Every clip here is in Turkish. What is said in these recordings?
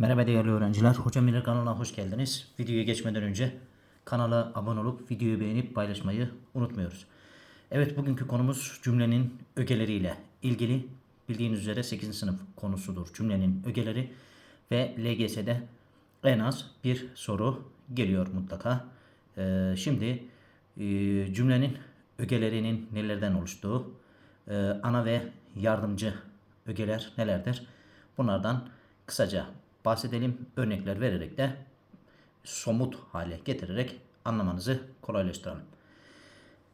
Merhaba değerli öğrenciler. Hocam Miller kanalına hoş geldiniz. Videoya geçmeden önce kanala abone olup videoyu beğenip paylaşmayı unutmuyoruz. Evet bugünkü konumuz cümlenin ögeleriyle ilgili. Bildiğiniz üzere 8. sınıf konusudur cümlenin ögeleri ve LGS'de en az bir soru geliyor mutlaka. Ee, şimdi e, cümlenin ögelerinin nelerden oluştuğu, e, ana ve yardımcı ögeler nelerdir? Bunlardan kısaca bahsedelim. Örnekler vererek de somut hale getirerek anlamanızı kolaylaştıralım.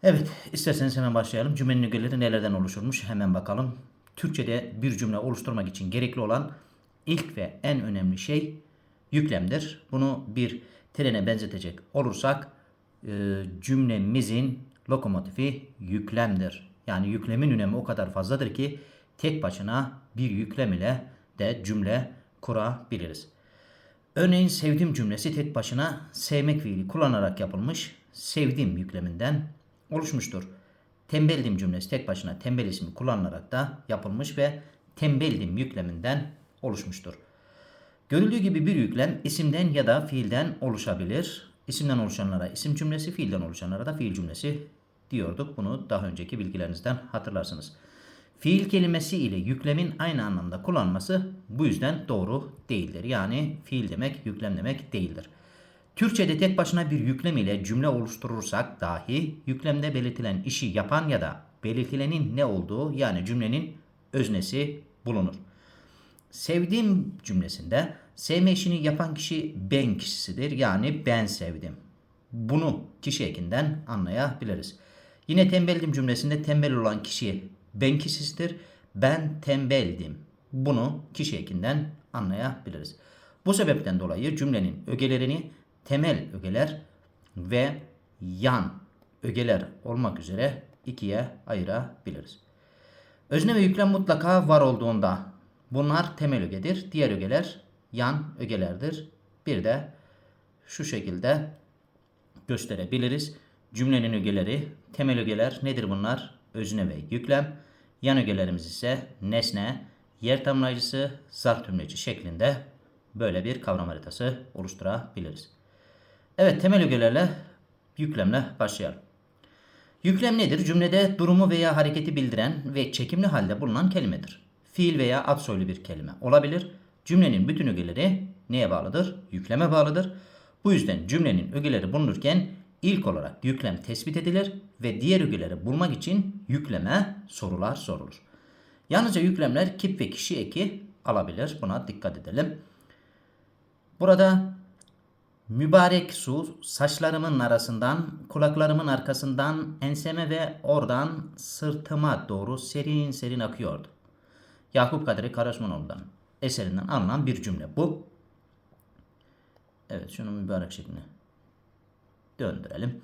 Evet, isterseniz hemen başlayalım. Cümlenin ögeleri nelerden oluşurmuş? Hemen bakalım. Türkçe'de bir cümle oluşturmak için gerekli olan ilk ve en önemli şey yüklemdir. Bunu bir trene benzetecek olursak e, cümlemizin lokomotifi yüklemdir. Yani yüklemin önemi o kadar fazladır ki tek başına bir yüklem ile de cümle kurabiliriz. Örneğin sevdim cümlesi tek başına sevmek fiili kullanarak yapılmış sevdim yükleminden oluşmuştur. Tembeldim cümlesi tek başına tembel ismi kullanılarak da yapılmış ve tembeldim yükleminden oluşmuştur. Görüldüğü gibi bir yüklem isimden ya da fiilden oluşabilir. İsimden oluşanlara isim cümlesi, fiilden oluşanlara da fiil cümlesi diyorduk. Bunu daha önceki bilgilerinizden hatırlarsınız. Fiil kelimesi ile yüklemin aynı anlamda kullanılması bu yüzden doğru değildir. Yani fiil demek yüklem demek değildir. Türkçe'de tek başına bir yüklem ile cümle oluşturursak dahi yüklemde belirtilen işi yapan ya da belirtilenin ne olduğu yani cümlenin öznesi bulunur. Sevdiğim cümlesinde sevme işini yapan kişi ben kişisidir. Yani ben sevdim. Bunu kişi ekinden anlayabiliriz. Yine tembeldim cümlesinde tembel olan kişi ben kişisidir. Ben tembeldim. Bunu kişi ekinden anlayabiliriz. Bu sebepten dolayı cümlenin ögelerini temel ögeler ve yan ögeler olmak üzere ikiye ayırabiliriz. Özne ve yüklem mutlaka var olduğunda bunlar temel ögedir. Diğer ögeler yan ögelerdir. Bir de şu şekilde gösterebiliriz. Cümlenin ögeleri, temel ögeler nedir bunlar? Özne ve yüklem. Yan ögelerimiz ise nesne, yer tamlayıcısı, zarf tümleci şeklinde böyle bir kavram haritası oluşturabiliriz. Evet temel ögelerle yüklemle başlayalım. Yüklem nedir? Cümlede durumu veya hareketi bildiren ve çekimli halde bulunan kelimedir. Fiil veya ad soylu bir kelime olabilir. Cümlenin bütün ögeleri neye bağlıdır? Yükleme bağlıdır. Bu yüzden cümlenin ögeleri bulunurken ilk olarak yüklem tespit edilir ve diğer ögeleri bulmak için yükleme sorular sorulur. Yalnızca yüklemler kip ve kişi eki alabilir. Buna dikkat edelim. Burada mübarek su saçlarımın arasından, kulaklarımın arkasından, enseme ve oradan sırtıma doğru serin serin akıyordu. Yakup Kadri Karaosmanoğlu'dan eserinden alınan bir cümle bu. Evet şunu mübarek şeklinde döndürelim.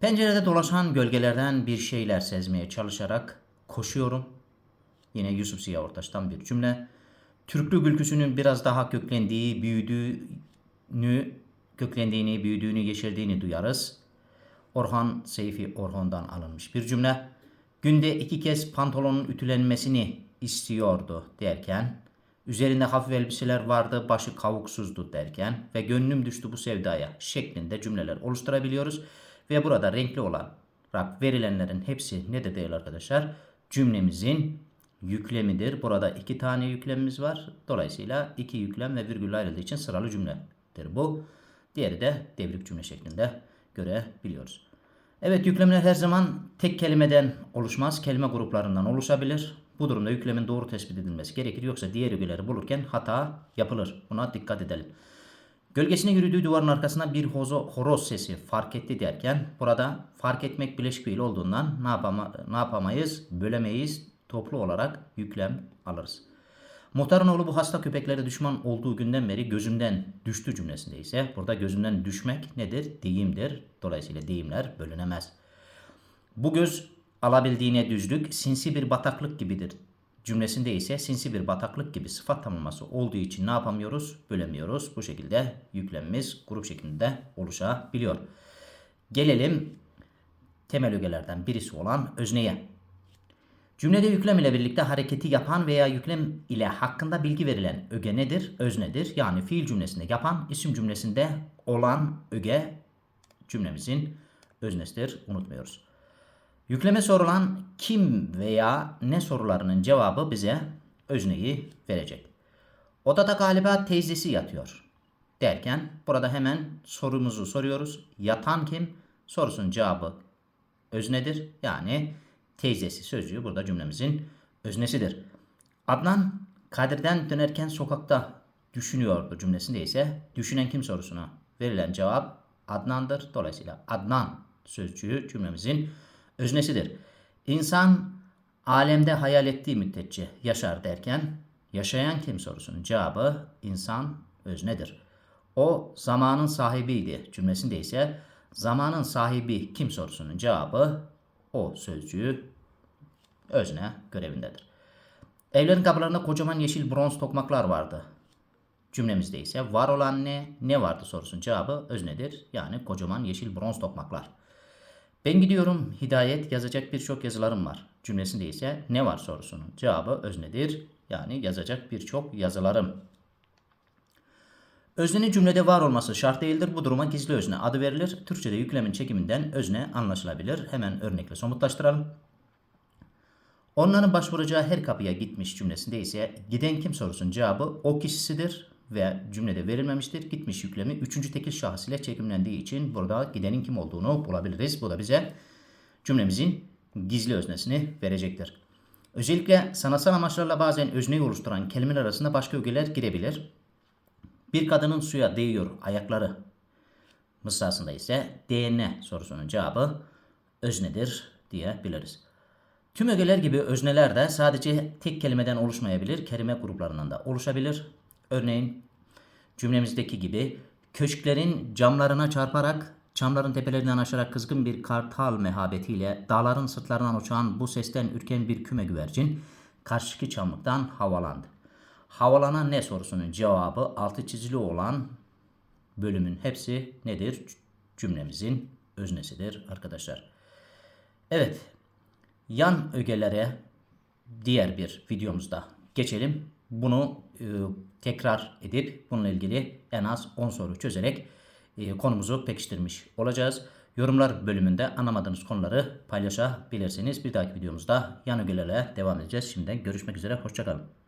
Pencerede dolaşan gölgelerden bir şeyler sezmeye çalışarak koşuyorum. Yine Yusuf Ziya Ortaç'tan bir cümle. Türklü ülküsünün biraz daha köklendiği, büyüdüğünü, köklendiğini, büyüdüğünü, yeşerdiğini duyarız. Orhan Seyfi Orhan'dan alınmış bir cümle. Günde iki kez pantolonun ütülenmesini istiyordu derken, üzerinde hafif elbiseler vardı, başı kavuksuzdu derken ve gönlüm düştü bu sevdaya şeklinde cümleler oluşturabiliyoruz. Ve burada renkli olarak verilenlerin hepsi ne de arkadaşlar? Cümlemizin yüklemidir. Burada iki tane yüklemimiz var. Dolayısıyla iki yüklem ve virgül ayrıldığı için sıralı cümledir bu. Diğeri de devrik cümle şeklinde görebiliyoruz. Evet yüklemler her zaman tek kelimeden oluşmaz. Kelime gruplarından oluşabilir. Bu durumda yüklemin doğru tespit edilmesi gerekir. Yoksa diğer ögeleri bulurken hata yapılır. Buna dikkat edelim. Gölgesine yürüdüğü duvarın arkasına bir hozo, horoz sesi fark etti derken burada fark etmek bileşik fiil olduğundan ne, yapama, ne yapamayız? Bölemeyiz. Toplu olarak yüklem alırız. Muhtarın oğlu bu hasta köpeklere düşman olduğu günden beri gözümden düştü cümlesinde ise burada gözümden düşmek nedir? Deyimdir. Dolayısıyla deyimler bölünemez. Bu göz alabildiğine düzlük sinsi bir bataklık gibidir cümlesinde ise sinsi bir bataklık gibi sıfat tamlaması olduğu için ne yapamıyoruz? Bölemiyoruz. Bu şekilde yüklemimiz grup şeklinde oluşabiliyor. Gelelim temel ögelerden birisi olan özneye. Cümlede yüklem ile birlikte hareketi yapan veya yüklem ile hakkında bilgi verilen öge nedir? Öznedir. Yani fiil cümlesinde yapan, isim cümlesinde olan öge cümlemizin öznesidir. Unutmuyoruz. Yükleme sorulan kim veya ne sorularının cevabı bize özneyi verecek. Odada galiba teyzesi yatıyor derken burada hemen sorumuzu soruyoruz. Yatan kim? Sorusunun cevabı öznedir. Yani teyzesi sözcüğü burada cümlemizin öznesidir. Adnan Kadir'den dönerken sokakta düşünüyordu cümlesinde ise düşünen kim sorusuna verilen cevap Adnan'dır. Dolayısıyla Adnan sözcüğü cümlemizin öznesidir. İnsan alemde hayal ettiği müddetçe yaşar derken yaşayan kim sorusunun cevabı insan öznedir. O zamanın sahibiydi cümlesinde ise zamanın sahibi kim sorusunun cevabı o sözcüğü özne görevindedir. Evlerin kapılarında kocaman yeşil bronz tokmaklar vardı. Cümlemizde ise var olan ne, ne vardı sorusunun cevabı öznedir. Yani kocaman yeşil bronz tokmaklar. Ben gidiyorum hidayet yazacak birçok yazılarım var. Cümlesinde ise ne var sorusunun cevabı öznedir. Yani yazacak birçok yazılarım. Öznenin cümlede var olması şart değildir. Bu duruma gizli özne adı verilir. Türkçe'de yüklemin çekiminden özne anlaşılabilir. Hemen örnekle somutlaştıralım. Onların başvuracağı her kapıya gitmiş cümlesinde ise giden kim sorusunun cevabı o kişisidir ve cümlede verilmemiştir. Gitmiş yüklemi üçüncü tekil şahıs ile çekimlendiği için burada gidenin kim olduğunu bulabiliriz. Bu da bize cümlemizin gizli öznesini verecektir. Özellikle sanatsal amaçlarla bazen özneyi oluşturan kelimeler arasında başka ögeler girebilir. Bir kadının suya değiyor ayakları mısrasında ise değne sorusunun cevabı öznedir diyebiliriz. Tüm ögeler gibi özneler de sadece tek kelimeden oluşmayabilir, kelime gruplarından da oluşabilir. Örneğin cümlemizdeki gibi köşklerin camlarına çarparak çamların tepelerinden aşarak kızgın bir kartal mehabetiyle dağların sırtlarından uçan bu sesten ürken bir küme güvercin karşıki çamlıktan havalandı. Havalanan ne sorusunun cevabı altı çizili olan bölümün hepsi nedir? Cümlemizin öznesidir arkadaşlar. Evet, yan ögelere diğer bir videomuzda geçelim. Bunu e, tekrar edip bununla ilgili en az 10 soru çözerek e, konumuzu pekiştirmiş olacağız. Yorumlar bölümünde anlamadığınız konuları paylaşabilirsiniz. Bir dahaki videomuzda yan ögelerle devam edeceğiz. Şimdiden görüşmek üzere. Hoşçakalın.